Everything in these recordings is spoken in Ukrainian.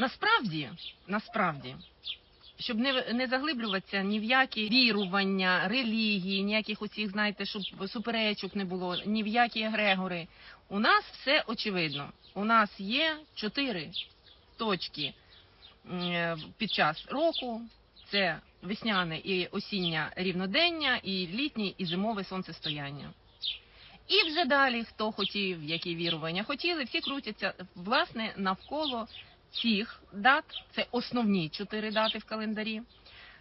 насправді, насправді, щоб не, не заглиблюватися ні в які вірування, релігії, ніяких оцих, знаєте, щоб суперечок не було, ні в які егрегори. У нас все очевидно. У нас є чотири точки під час року. Це весняне і осіннє рівнодення, і літнє і зимове сонцестояння. І вже далі, хто хотів, які вірування хотіли, всі крутяться власне навколо цих дат. Це основні чотири дати в календарі.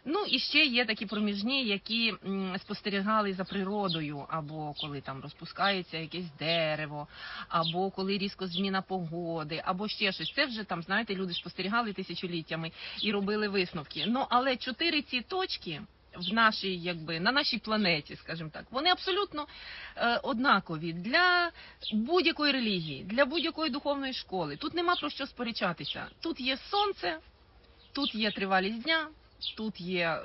Ну і ще є такі проміжні, які спостерігали за природою, або коли там розпускається якесь дерево, або коли різко зміна погоди, або ще щось. Це вже там, знаєте, люди спостерігали тисячоліттями і робили висновки. Ну але чотири ці точки. В нашій, якби на нашій планеті, скажімо так, вони абсолютно е, однакові для будь-якої релігії, для будь-якої духовної школи. Тут нема про що сперечатися. Тут є сонце, тут є тривалість дня, тут є е,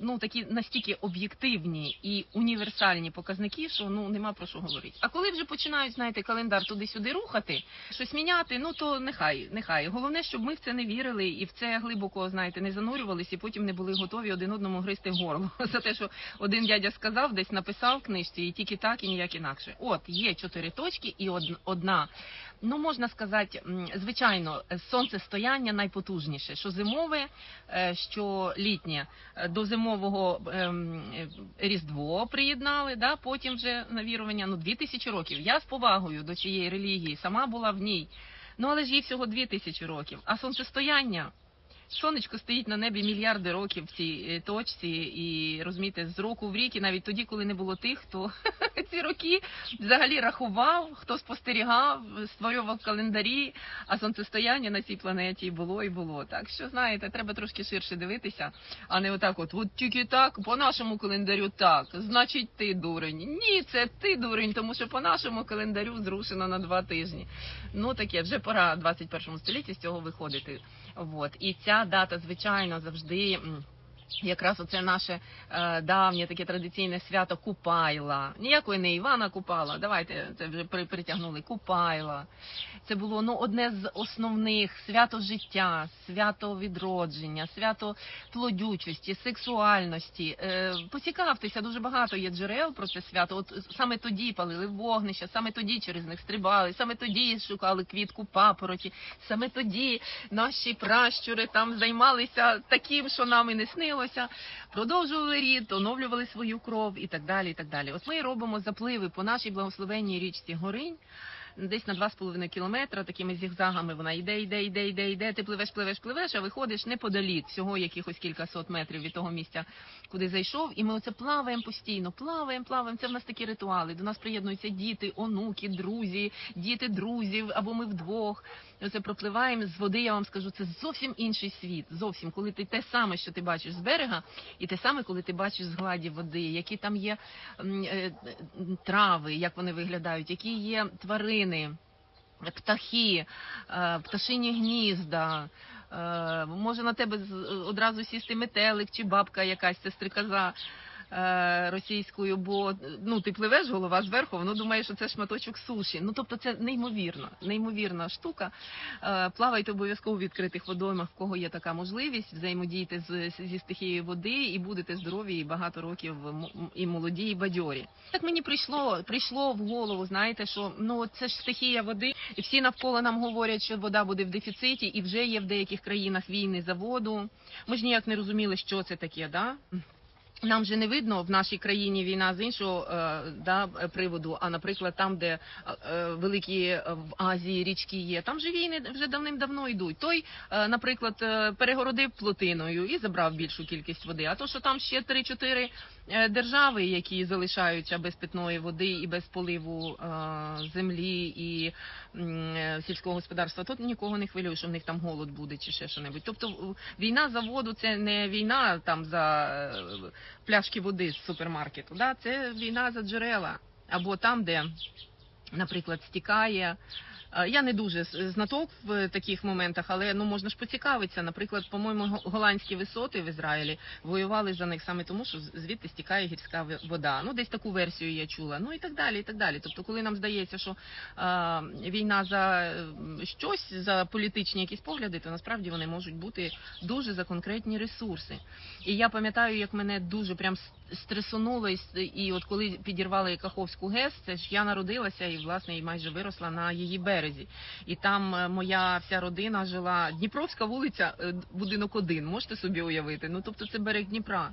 ну такі настільки об'єктивні і універсальні показники, що ну нема про що говорити. А коли вже починають, знаєте, календар туди-сюди рухати, щось міняти, ну то нехай, нехай. Головне, щоб ми в це не вірили і в це глибоко, знаєте, не занурювалися, і потім не були готові один одному гризти горло за те, що один дядя сказав, десь написав в книжці, і тільки так, і ніяк інакше. От є чотири точки, і од- одна. Ну можна сказати, звичайно, сонцестояння найпотужніше, що зимове, е, що літнє Е, до зимового ем, е, різдво приєднали. Да, потім вже навірування. Ну дві тисячі років. Я з повагою до цієї релігії сама була в ній. Ну але ж їй всього дві тисячі років. А сонцестояння. Сонечко стоїть на небі мільярди років в цій е, точці, і розумієте, з року в рік, і навіть тоді, коли не було тих, хто ці роки взагалі рахував, хто спостерігав, створював календарі, а сонцестояння на цій планеті було і було. Так що знаєте, треба трошки ширше дивитися, а не отак, от от тільки так, по нашому календарю так. Значить, ти дурень. Ні, це ти дурень, тому що по нашому календарю зрушено на два тижні. Ну таке вже пора в 21 столітті з цього виходити. От і ця дата, звичайно, завжди. Якраз оце наше е, давнє таке традиційне свято Купайла. Ніякої не Івана Купала. Давайте це вже при, притягнули Купайла. Це було ну одне з основних свято життя, свято відродження, свято плодючості, сексуальності. Е, поцікавтеся, дуже багато є джерел про це свято. От саме тоді палили вогнища, саме тоді через них стрибали, саме тоді шукали квітку папороті, саме тоді наші пращури там займалися таким, що нам і не снилося, продовжували рід, оновлювали свою кров і так далі. І так далі. От ми робимо запливи по нашій благословенній річці Горинь. Десь на 2,5 кілометра такими зігзагами вона йде, йде, йде, йде, йде. Ти пливеш, пливеш, пливеш, а виходиш неподалік, всього якихось кількасот метрів від того місця, куди зайшов. І ми оце плаваємо постійно, плаваємо, плаваємо. Це в нас такі ритуали. До нас приєднуються діти, онуки, друзі, діти друзів, або ми вдвох. Оце пропливаємо з води. Я вам скажу, це зовсім інший світ. Зовсім, коли ти те саме, що ти бачиш з берега, і те саме, коли ти бачиш з гладі води, які там є е, трави, як вони виглядають, які є тварини, птахи, е, пташині гнізда. е, Може на тебе одразу сісти метелик чи бабка якась, це стрикоза е, російською, бо ну ти пливеш голова зверху, воно думає, що це шматочок суші. Ну тобто це неймовірно, неймовірна штука. Е, Плавайте обов'язково в відкритих водоймах, в кого є така можливість, взаємодійте з зі стихією води і будете здорові і багато років і молоді, і бадьорі. Так мені прийшло, прийшло в голову, знаєте, що ну це ж стихія води, і всі навколо нам говорять, що вода буде в дефіциті, і вже є в деяких країнах війни за воду. Ми ж ніяк не розуміли, що це таке, да? Нам же не видно в нашій країні війна з іншого е, да, приводу. А наприклад, там, де е, великі е, в Азії річки є, там же війни вже давним-давно йдуть. Той, наприклад, перегородив плотиною і забрав більшу кількість води. А то, що там ще 3-4 е, держави, які залишаються без питної води і без поливу землі і сільського господарства, то нікого не хвилює, що в них там голод буде чи ще що-небудь. Тобто війна за воду це не війна там за пляшки води з супермаркету. Да? Це війна за джерела. Або там, де, наприклад, стікає Я не дуже знаток в таких моментах, але ну можна ж поцікавитися. Наприклад, по-моєму, го- голландські висоти в Ізраїлі воювали за них саме тому, що звідти стікає гірська вода. Ну десь таку версію я чула. Ну і так далі. І так далі. Тобто, коли нам здається, що е, війна за е, щось за політичні якісь погляди, то насправді вони можуть бути дуже за конкретні ресурси. І я пам'ятаю, як мене дуже прям стресонуло, і, от коли підірвали Каховську ГЕС, це ж я народилася і власне і майже виросла на її березі. І там е, моя вся родина жила Дніпровська вулиця, е, будинок один. Можете собі уявити? Ну тобто це берег Дніпра.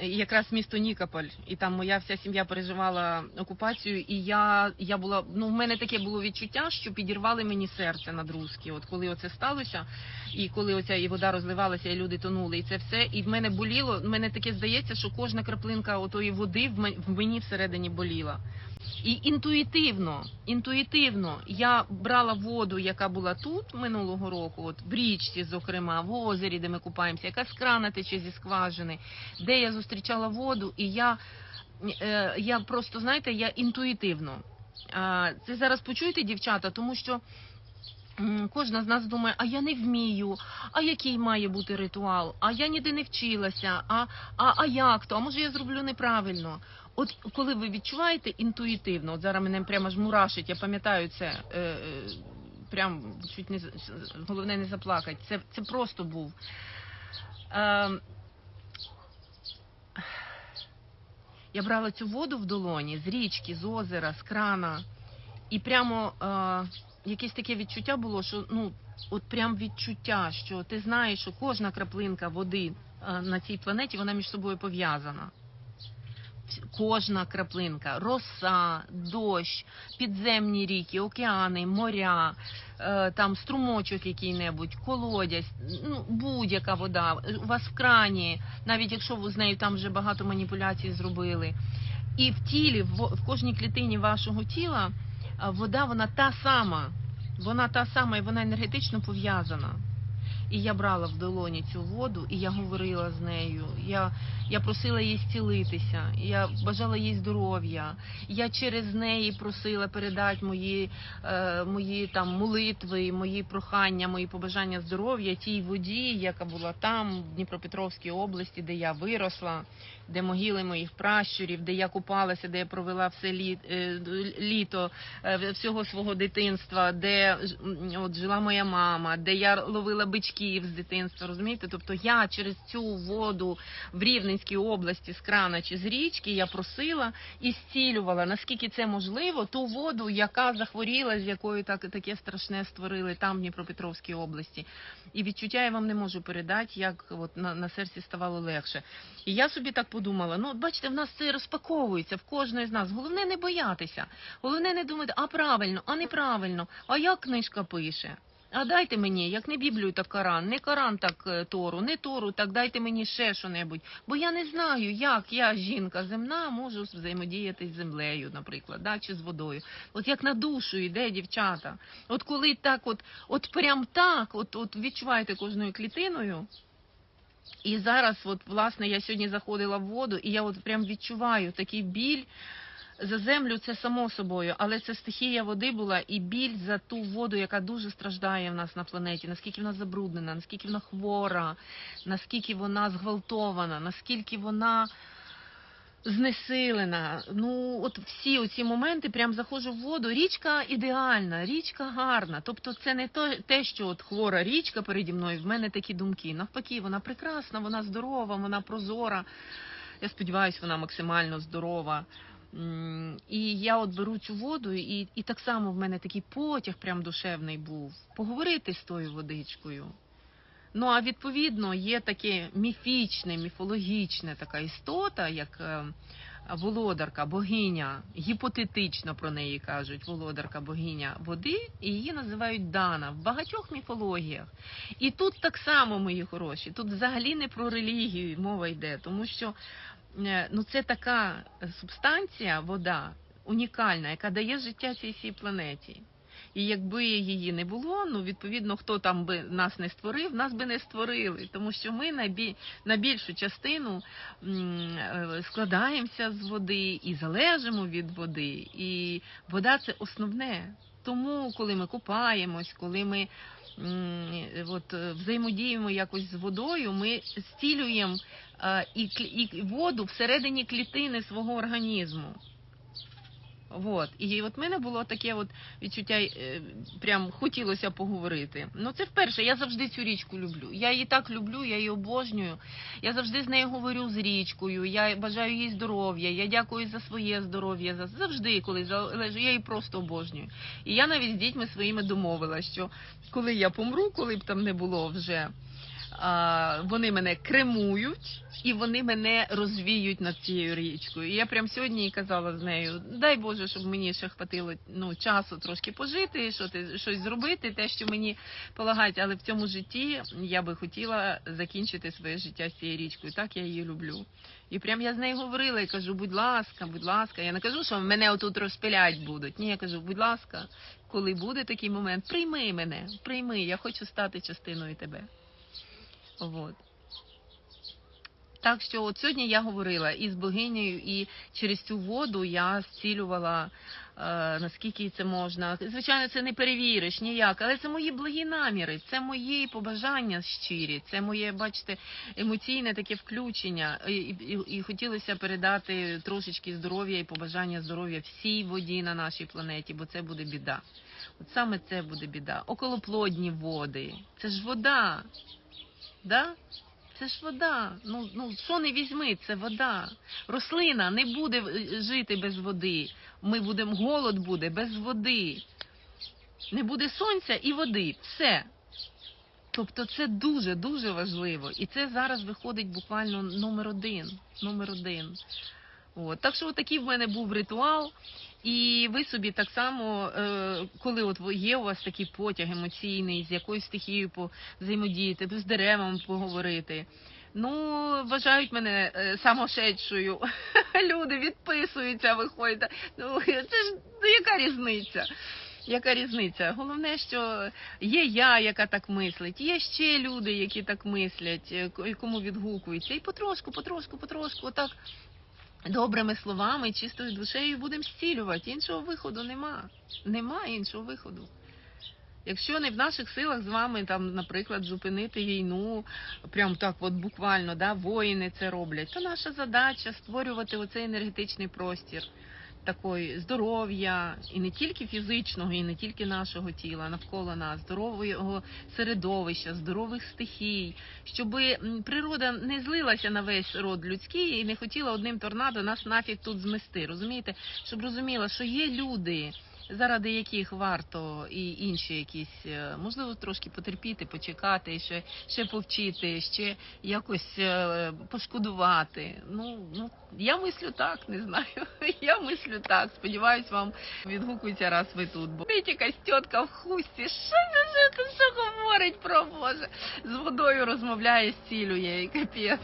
Якраз місто Нікополь, і там моя вся сім'я переживала окупацію, і я, я була ну в мене таке було відчуття, що підірвали мені серце над руски. От коли оце сталося, і коли оця і вода розливалася, і люди тонули, і це все. І в мене боліло. В мене таке здається, що кожна краплинка отої води в мені всередині боліла. І інтуїтивно, інтуїтивно я брала воду, яка була тут минулого року, от в річці, зокрема, в озері, де ми купаємося, яка з крана тече зі скважини, де я зустрічала воду, і я, е, я просто знаєте, я інтуїтивно. Це зараз почуєте, дівчата, тому що. Кожна з нас думає, а я не вмію, а який має бути ритуал, а я ніде не вчилася, а, а, а як то, а може я зроблю неправильно. От коли ви відчуваєте інтуїтивно, от зараз мене прямо ж мурашить, я пам'ятаю це, е, е, прям чуть не головне не заплакати. Це, це просто був. Е, я брала цю воду в долоні з річки, з озера, з крана, і прямо е, якесь таке відчуття було, що ну, от прям відчуття, що ти знаєш, що кожна краплинка води е, на цій планеті вона між собою пов'язана. Кожна краплинка, роса, дощ, підземні ріки, океани, моря, е, там струмочок який-небудь, колодязь, ну будь-яка вода. У вас в крані, навіть якщо ви з нею там вже багато маніпуляцій зробили. І в тілі, в, кожній клітині вашого тіла вода вона та сама. Вона та сама і вона енергетично пов'язана. І я брала в долоні цю воду, і я говорила з нею. Я, я просила їй зцілитися, я бажала їй здоров'я. Я через неї просила передати мої, е, мої там молитви, мої прохання, мої побажання здоров'я тій воді, яка була там, в Дніпропетровській області, де я виросла, де могили моїх пращурів, де я купалася, де я провела все е, літо е, всього свого дитинства, де от жила моя мама, де я ловила бичків з дитинства. Розумієте? Тобто я через цю воду в Рівненській області з крана чи з річки я просила і зцілювала, наскільки це можливо, ту воду, яка захворіла, з якою так таке страшне створили там в Дніпропетровській області. І відчуття я вам не можу передати, як от на, на серці ставало легше. І я собі так подумала: ну, от бачите, в нас це розпаковується в кожної з нас. Головне не боятися. Головне не думати, а правильно, а неправильно, а як книжка пише. А дайте мені, як не Біблію, так Коран, не Коран, так е, Тору, не Тору, так дайте мені ще що-небудь. Бо я не знаю, як я, жінка земна, можу взаємодіяти з землею, наприклад, да, чи з водою. От як на душу йде, дівчата. От коли так, от, от прям так, от, от відчуваєте кожною клітиною. І зараз, от, власне, я сьогодні заходила в воду, і я от прям відчуваю такий біль за землю, це само собою, але це стихія води була і біль за ту воду, яка дуже страждає в нас на планеті, наскільки вона забруднена, наскільки вона хвора, наскільки вона зґвалтована, наскільки вона знесилена. Ну, от всі оці моменти прям заходжу в воду. Річка ідеальна, річка гарна. Тобто, це не то, те, що от хвора річка переді мною. В мене такі думки. Навпаки, вона прекрасна, вона здорова, вона прозора. Я сподіваюся, вона максимально здорова. І я от беру цю воду, і, і так само в мене такий потяг прям душевний був. Поговорити з тою водичкою. Ну а відповідно є таке міфічне, міфологічне така істота, як е, володарка, богиня, гіпотетично про неї кажуть, володарка богиня води, і її називають Дана в багатьох міфологіях. І тут так само, мої хороші, тут взагалі не про релігію мова йде, тому що е, ну, це така субстанція, вода, унікальна, яка дає життя цій всій планеті. І якби її не було, ну відповідно, хто там би нас не створив, нас би не створили, тому що ми на, на більшу частину е, складаємося з води і залежимо від води. І вода це основне. Тому, коли ми купаємось, коли ми от, е, взаємодіємо якось з водою, ми стілюємо е, і, і воду всередині клітини свого організму. От. І от мене було таке от відчуття, е, прям хотілося поговорити. Ну це вперше, я завжди цю річку люблю. Я її так люблю, я її обожнюю. Я завжди з нею говорю з річкою. Я бажаю їй здоров'я. Я дякую за своє здоров'я. За завжди, коли залежу, я її просто обожнюю. І я навіть з дітьми своїми домовилася, що коли я помру, коли б там не було вже. Вони мене кремують і вони мене розвіють над цією річкою. І я прям сьогодні казала з нею: дай Боже, щоб мені ще хватило ну, часу трошки пожити, що ти щось зробити, те, що мені полагають. Але в цьому житті я би хотіла закінчити своє життя з цією річкою. Так я її люблю. І прям я з нею говорила і кажу, будь ласка, будь ласка. Я не кажу, що мене отут розпилять будуть. Ні, я кажу, будь ласка, коли буде такий момент, прийми мене, прийми, я хочу стати частиною тебе. Вот. Так що от сьогодні я говорила і з богинею, і через цю воду я зцілювала, е, наскільки це можна. Звичайно, це не перевіриш ніяк, але це мої благі наміри, це мої побажання щирі, це моє, бачите, емоційне таке включення. І, і, і хотілося передати трошечки здоров'я і побажання здоров'я всій воді на нашій планеті, бо це буде біда. От саме це буде біда. Околоплодні води. Це ж вода. Да? Це ж вода. Ну, ну що не візьми, це вода. Рослина не буде е, жити без води. Ми будемо, голод буде без води. Не буде сонця і води. Все. Тобто це дуже дуже важливо. І це зараз виходить буквально номер один. Номер один. От. Так що такий в мене був ритуал. І ви собі так само, е, коли от є у вас такий потяг емоційний, з якоюсь стихією взаємодіяти, з деревом поговорити. Ну, вважають мене е, самошедшою. Люди відписуються, виходять. Ну, це ж ну, яка різниця? Яка різниця? Головне, що є я, яка так мислить, є ще люди, які так мислять, е, кому відгукуються. І потрошку, потрошку, потрошку, отак добрими словами, чистою душею будемо зцілювати. Іншого виходу нема. Нема іншого виходу. Якщо не в наших силах з вами, там, наприклад, зупинити війну, прям так, от буквально, да, воїни це роблять, то наша задача створювати оцей енергетичний простір такої здоров'я, і не тільки фізичного, і не тільки нашого тіла, навколо нас, здорового середовища, здорових стихій, щоб природа не злилася на весь род людський і не хотіла одним торнадо нас нафіг тут змести. Розумієте, щоб розуміла, що є люди. Заради яких варто і інші якісь, е, можливо, трошки потерпіти, почекати, ще, ще повчити, ще якось е, пошкодувати. Ну, ну я мислю так, не знаю. Я мислю так. Сподіваюсь, вам відгукується раз ви тут. Бо якась тітка в хусті. Що це що говорить про Боже? З водою розмовляє, зцілює і капець.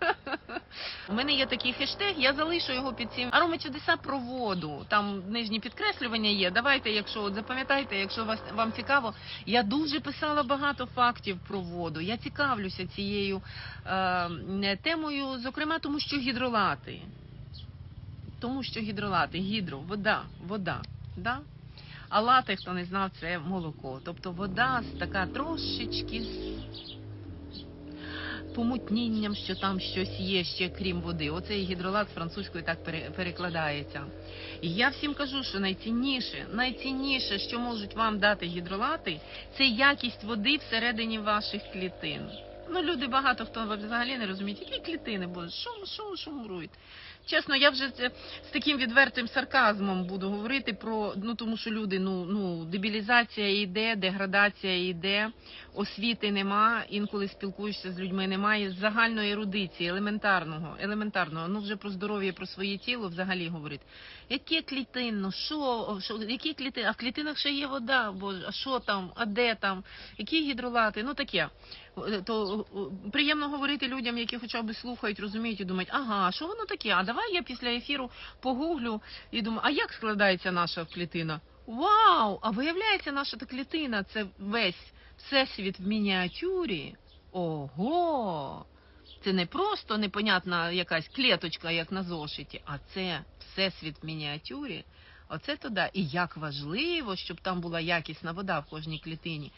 У мене є такий хештег, я залишу його під цим арома чудеса про воду. Там нижні підкреслювання є. Давайте, якщо от запам'ятайте, якщо вас вам цікаво, я дуже писала багато фактів про воду. Я цікавлюся цією е, темою, зокрема, тому що гідролати. Тому що гідролати, гідро, вода, вода. Да? А лати, хто не знав, це молоко. Тобто вода така трошечки помутнінням, що там щось є ще крім води. Оцей гідролат з французької так пере- перекладається. І я всім кажу, що найцінніше, найцінніше, що можуть вам дати гідролати, це якість води всередині ваших клітин. Ну, люди багато хто взагалі не розуміють, які клітини, що, що, що мурують. Чесно, я вже з таким відвертим сарказмом буду говорити про ну тому, що люди, ну ну дебілізація йде, деградація йде, освіти нема. Інколи спілкуєшся з людьми, немає загальної ерудиції, елементарного, елементарного. Ну вже про здоров'я, про своє тіло взагалі говорить. Яке клітин, ну що, що які клітини? А в клітинах ще є вода, боже, а що там, а де там, які гідролати? Ну таке. То приємно говорити людям, які хоча б слухають, розуміють і думають, ага, що воно таке? А давай я після ефіру погуглю і думаю, а як складається наша клітина? Вау! А виявляється, наша та клітина це весь всесвіт в мініатюрі. Ого! Це не просто непонятна якась клеточка, як на зошиті, а це всесвіт мініатюрі. Оце туди. І як важливо, щоб там була якісна вода в кожній клітині.